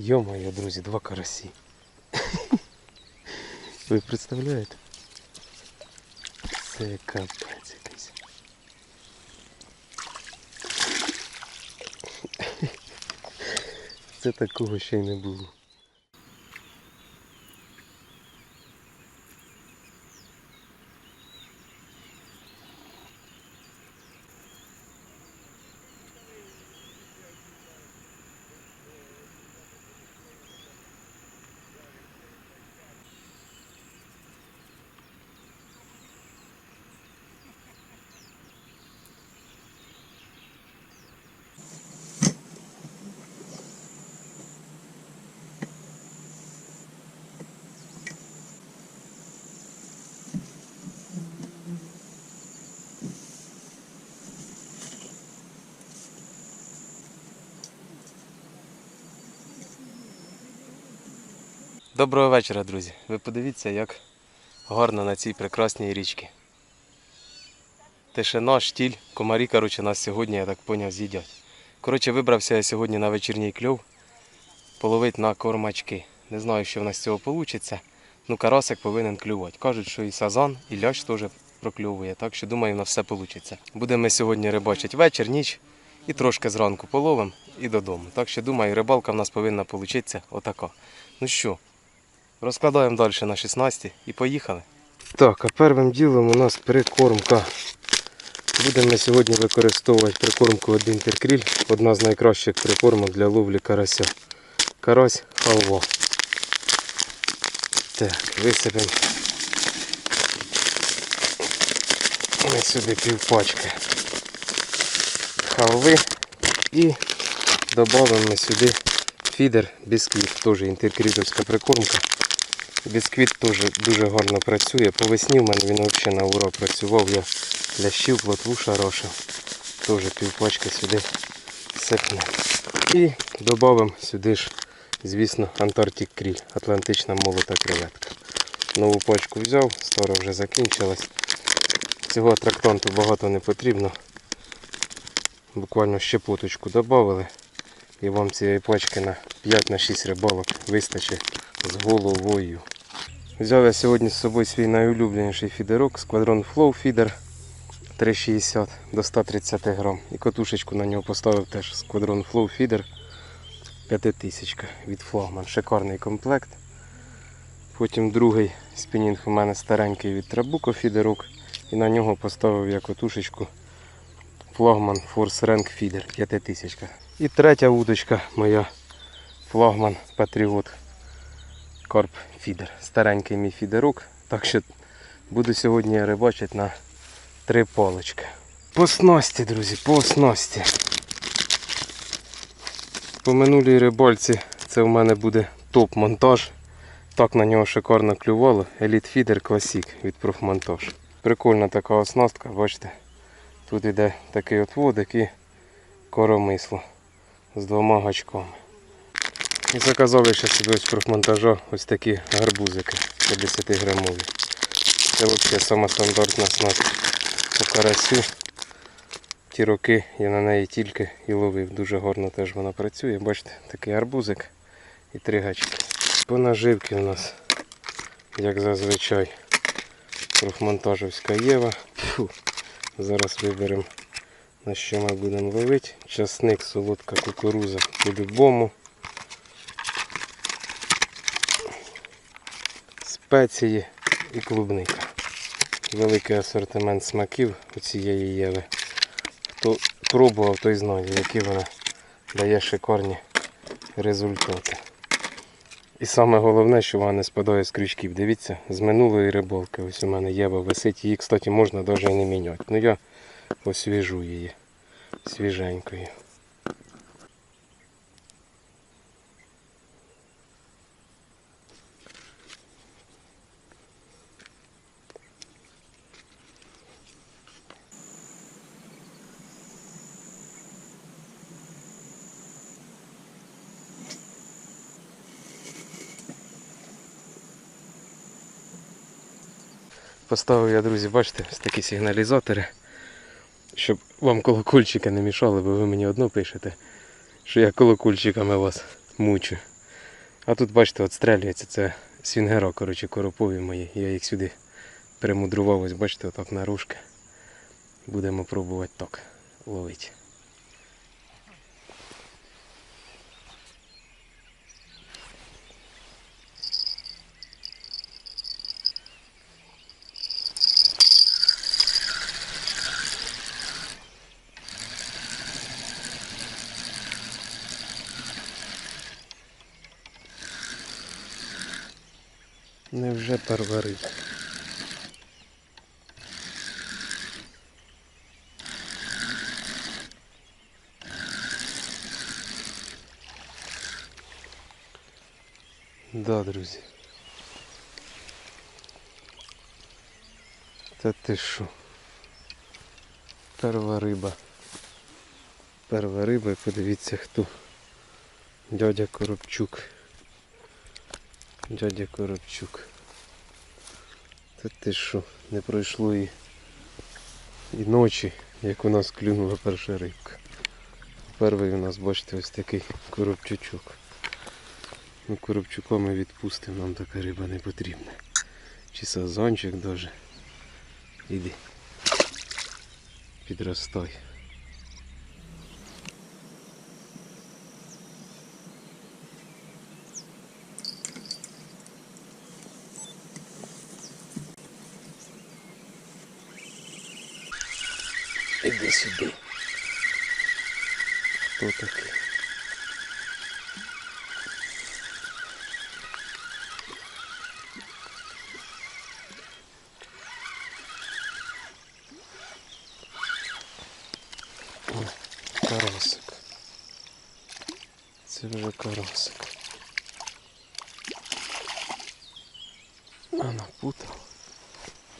Йо-моє, друзі, два карасі. Ви представляєте? Це капець якийсь. Це такого ще й не було. Доброго вечора, друзі. Ви подивіться, як гарно на цій прекрасній річці. Тишина, штіль, комарі, коротше, нас сьогодні, я так поняв, з'їдять. Коротше, вибрався я сьогодні на вечірній кльов половити на кормачки. Не знаю, що в нас з цього вийде. Ну, карасик повинен клювати. Кажуть, що і сазан, і лящ теж прокльовує, так що думаю, на все вийде. Будемо сьогодні рибачити вечір, ніч і трошки зранку половимо і додому. Так що думаю, рибалка в нас повинна вийти отака. Ну що, Розкладаємо далі на 16 і поїхали. Так, а першим ділом у нас прикормка. Будемо сьогодні використовувати прикормку від Інтеркріль. Одна з найкращих прикормок для ловлі карася. Карась халва. Так, висипемо ми сюди півпачки халви і додамо сюди фідер бісквіт, теж інтеркрітовська прикормка. Бісквіт теж дуже гарно працює. По весні в мене він взагалі на ура працював. Я лящів, плотву шарошив. Теж півпачки сюди сипне. І додамо сюди ж, звісно, Антарктик кріль, Атлантична молота креветка. Нову пачку взяв, стара вже закінчилась. Цього трактанту багато не потрібно. Буквально щепоточку додали. І вам цієї пачки на 5-6 рибалок вистачить з головою. Взяв я сьогодні з собою свій найулюбленіший фідерок Squadron Flow Feeder 360 до 130 грам. І котушечку на нього поставив теж Squadron Flow Feeder 5000 від флагман. Шикарний комплект. Потім другий спінінг у мене старенький від Trabuco фідерок. І на нього поставив я котушечку флагман Force Rank Feeder 5000. І третя удочка моя флагман Patriot Карп фідер. Старенький мій фідерок. Так що буду сьогодні рибачити на три палички. По снасті, друзі, по снасті. По минулій рибальці це в мене буде топ-монтаж. Так на нього шикарно клювало. Elite Feeder Classic від профмонтаж. Прикольна така оснастка, бачите. Тут іде такий от водик і коромисло з двома гачками. І заказав я ще собі ось профмонтажа ось такі гарбузики 50 грамові. Це взагалі сама стандартна снасть по карасю. Ті роки я на неї тільки і ловив. Дуже гарно теж вона працює. Бачите, такий арбузик і три гачки. По наживці у нас, як зазвичай, профмонтажівська Єва. Фу. Зараз виберемо на що ми будемо ловити. Часник, солодка кукуруза по-любому. Спеції і клубника. Великий асортимент смаків у цієї єви. Хто пробував, той знає, які вона дає шикарні результати. І саме головне, що вона не спадає з крючків. Дивіться, з минулої рибалки ось у мене єва висить. Її, кстати, можна навіть і не міняти. Ну я освіжу її свіженькою. Поставив я, друзі, бачите, ось такі сигналізатори, щоб вам колокольчики не мішали, бо ви мені одно пишете, що я колокольчиками вас мучу. А тут, бачите, отстрелюється це свінгера, коротше, коропові мої. Я їх сюди перемудрував, ось бачите, отак на ружки. Будемо пробувати так ловити. Невже перва риба? Да, друзі. Та ти що? Перва риба. Перва риба подивіться хто. Дядя Коробчук. Дядя Коробчук. Та ти що, не пройшло і, і ночі, як у нас клюнула перша рибка. Перший у нас, бачите, ось такий коробчучок. Ну, коробчука ми відпустимо, нам така риба не потрібна. Чи сазончик даже. Іди. Підростай. Іди сюди. Хто такий? О, карасик. Це вже карасик. А напутав.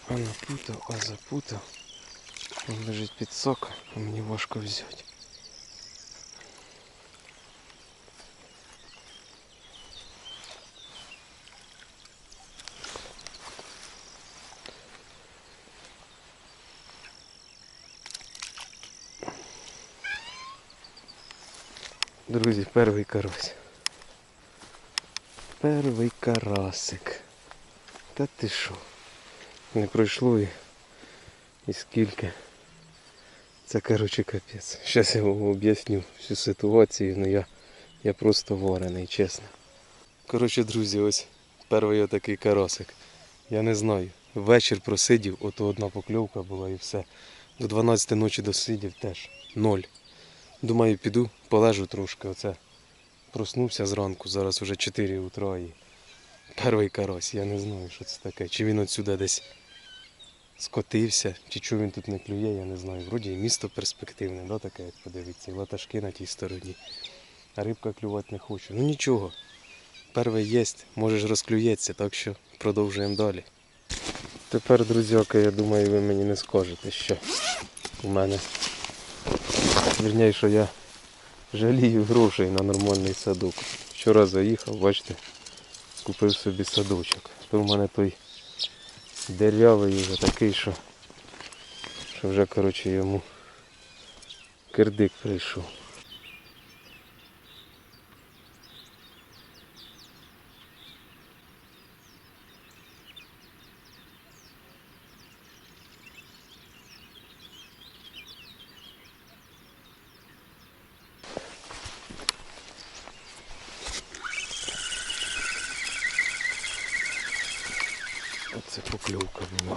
А напутав, а запутав. Він лежить під соком, а мені важко взяти. Друзі, перший карась. Перший карасик. Та ти що? Не пройшло і, і скільки. Це коротше капець. Зараз я вам об'ясню всю ситуацію, але я, я просто варений, чесно. Коротше, друзі, ось перший отакий карасик. Я не знаю. Вечір просидів, ото одна покльовка була і все. До 12 ночі досидів теж. Ноль. Думаю, піду, полежу трошки. Оце. Проснувся зранку, зараз вже 4 утра і перший карась. Я не знаю, що це таке. Чи він отсюди десь скотився, чи чого він тут не клює, я не знаю. Вроді місто перспективне, да, таке, як подивіться, і латашки на тій стороні. А рибка клювати не хоче. Ну нічого. Перший є, може ж розклюється, так що продовжуємо далі. Тепер, друзяки, я думаю, ви мені не скажете, що у мене. Вірніше, що я жалію грошей на нормальний садок. Вчора заїхав, бачите, купив собі садочок. То в мене той дерявий вже такий, що, що вже коротше йому кирдик прийшов. Оце покльовка була.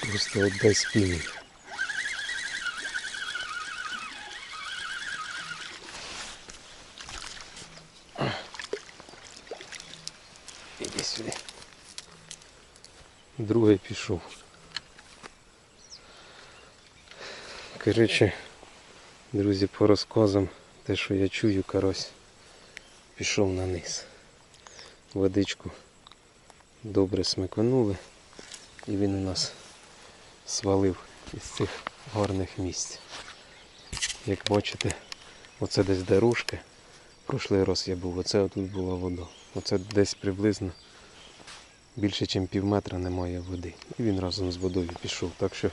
Просто от без спини. Іди сюди. Другий пішов. Коротше, друзі, по розказам, те, що я чую, карась пішов на низ. Водичку добре смиканули і він у нас свалив із цих гарних місць. Як бачите, оце десь дорожки. Прошлий раз я був, оце тут була вода. Оце десь приблизно більше, ніж пів метра немає води. І він разом з водою пішов. Так що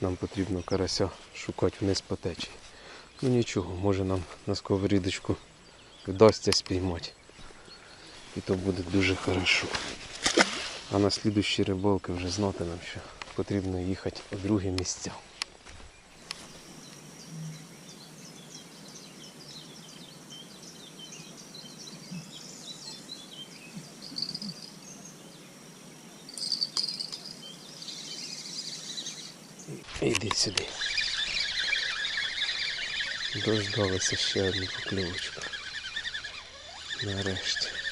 нам потрібно карася шукати вниз по течії. Ну нічого, може нам на сковорідочку вдасться спіймати. І то буде дуже хорошо. А на слідущі рибалки вже знати нам, що потрібно їхати у друге місця. Іди сюди. Дождалася ще одну покльовочку. Нарешті.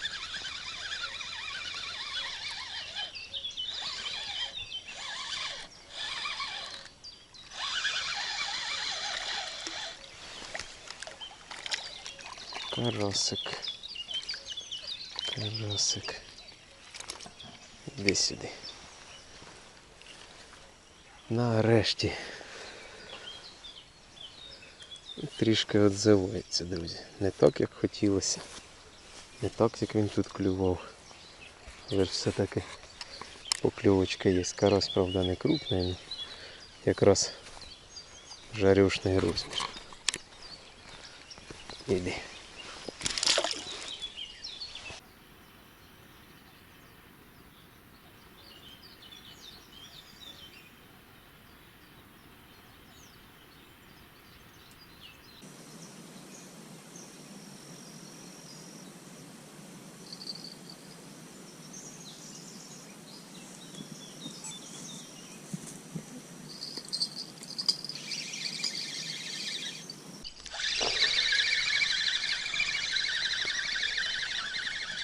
Карасик. Карасик. Іди сюди. Нарешті. Трішки відзивається, друзі. Не так, як хотілося. Не так, як він тут клював. Але все-таки покльовочка є. Карась, правда, не крупний, але якраз жарюшний розмір. Іди.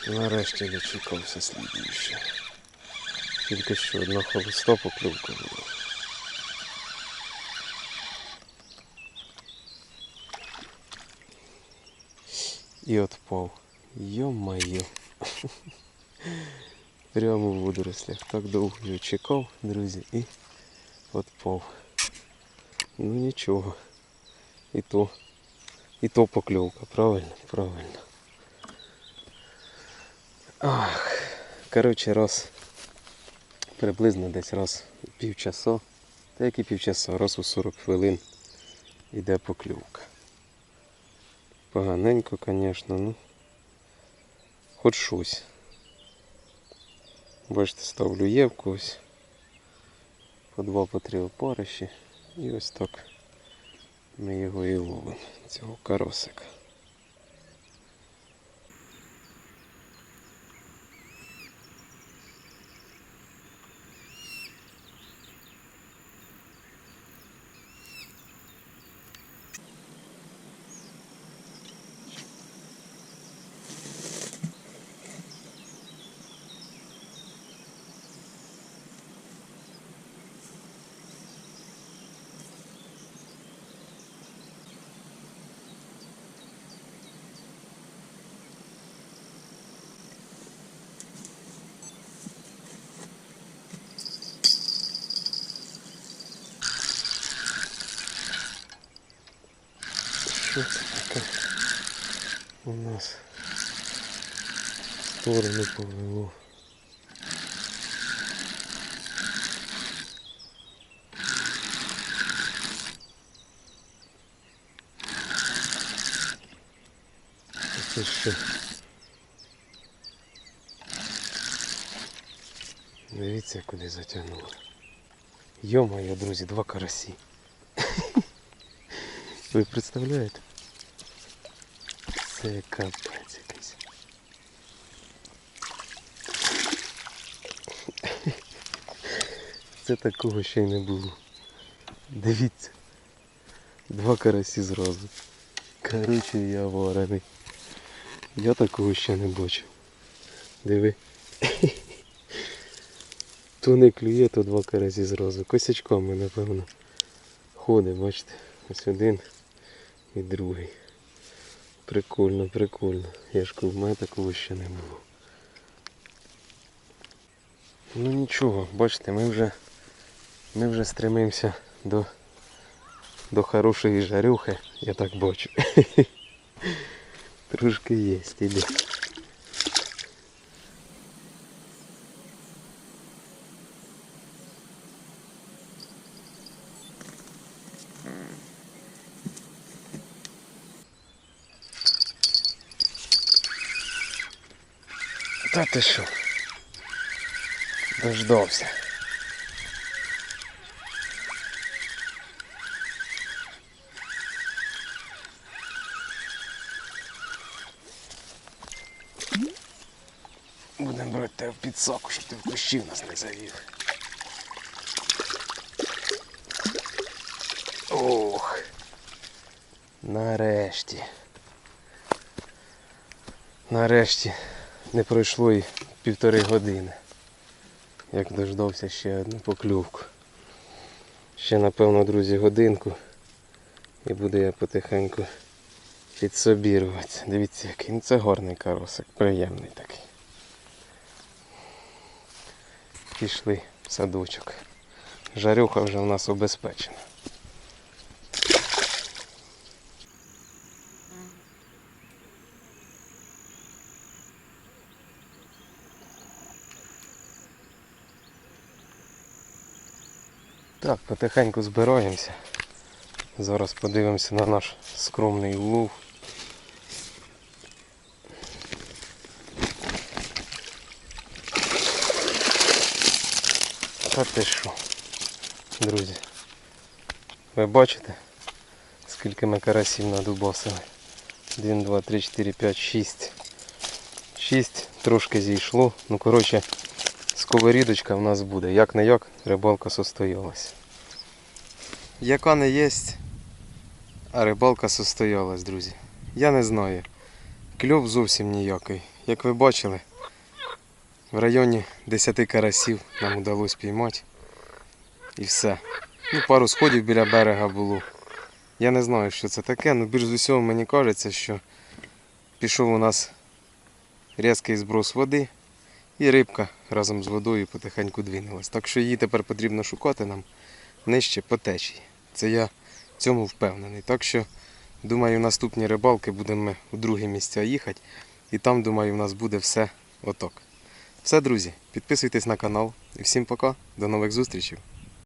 Нарешті дочекався слідуюче. Тільки що одна холоста поклювка була. І отпав. Йо-моє. Прямо в водорослях. Так довго його чекав, друзі, і отпав. Ну нічого. І то, і то покльовка, правильно, правильно. Ах, коротше, раз приблизно десь раз півчаса, та як і півчаса, раз у 40 хвилин йде поклювка. Поганенько, звісно, ну хоч щось. Бачите, ставлю євку ось. По два по три опариші. І ось так ми його і ловимо, цього каросика. Що це таке у нас в сторону повело? Це що? Дивіться, куди затягнуло. Йо-моє, друзі, два карасі. Ви представляєте? Це капець якийсь. Це такого ще й не було. Дивіться. Два карасі зразу. Короче, я варений. Я такого ще не бачив. Диви. То не клює, то два карасі зразу. Косячками, напевно. Ходить, бачите. Ось один і другий. Прикольно, прикольно. Я ж кажу, в мене такого ще не було. Ну нічого, бачите, ми вже ми вже стремимося до, до хорошої жарюхи, я так бачу. Трошки є, іде. Ти що? Дождався. Будемо брати тебе в підсаку, щоб ти в кущі в нас не завів. Ох. Нарешті. Нарешті не пройшло і півтори години. Як дождався ще одну покльовку. Ще напевно, друзі, годинку. І буду я потихеньку підсобіруватися. Дивіться, який. Це гарний каросик, приємний такий. Пішли в садочок. Жарюха вже у нас обезпечена. Так, потихеньку збираємося. Зараз подивимося на наш скромний улов. Та ти що, друзі? Ви бачите, скільки ми карасів надубасили? 1, 2, 3, 4, 5, 6. 6 трошки зійшло. Ну, коротше, сковорідочка в нас буде. Як не як, рибалка состоялась. Яка не єсть, а рибалка состоялась, друзі. Я не знаю. Кльов зовсім ніякий. Як ви бачили, в районі 10 карасів нам вдалося піймати. І все. Ну, пару сходів біля берега було. Я не знаю, що це таке, але більш з усього мені кажеться, що пішов у нас різкий зброс води, і рибка разом з водою потихеньку двинулась. Так що її тепер потрібно шукати нам нижче по течії. Це я в цьому впевнений. Так що, думаю, наступні рибалки будемо ми у другі місця їхати. І там, думаю, у нас буде все оток. Все, друзі, підписуйтесь на канал. І всім пока, до нових зустрічей.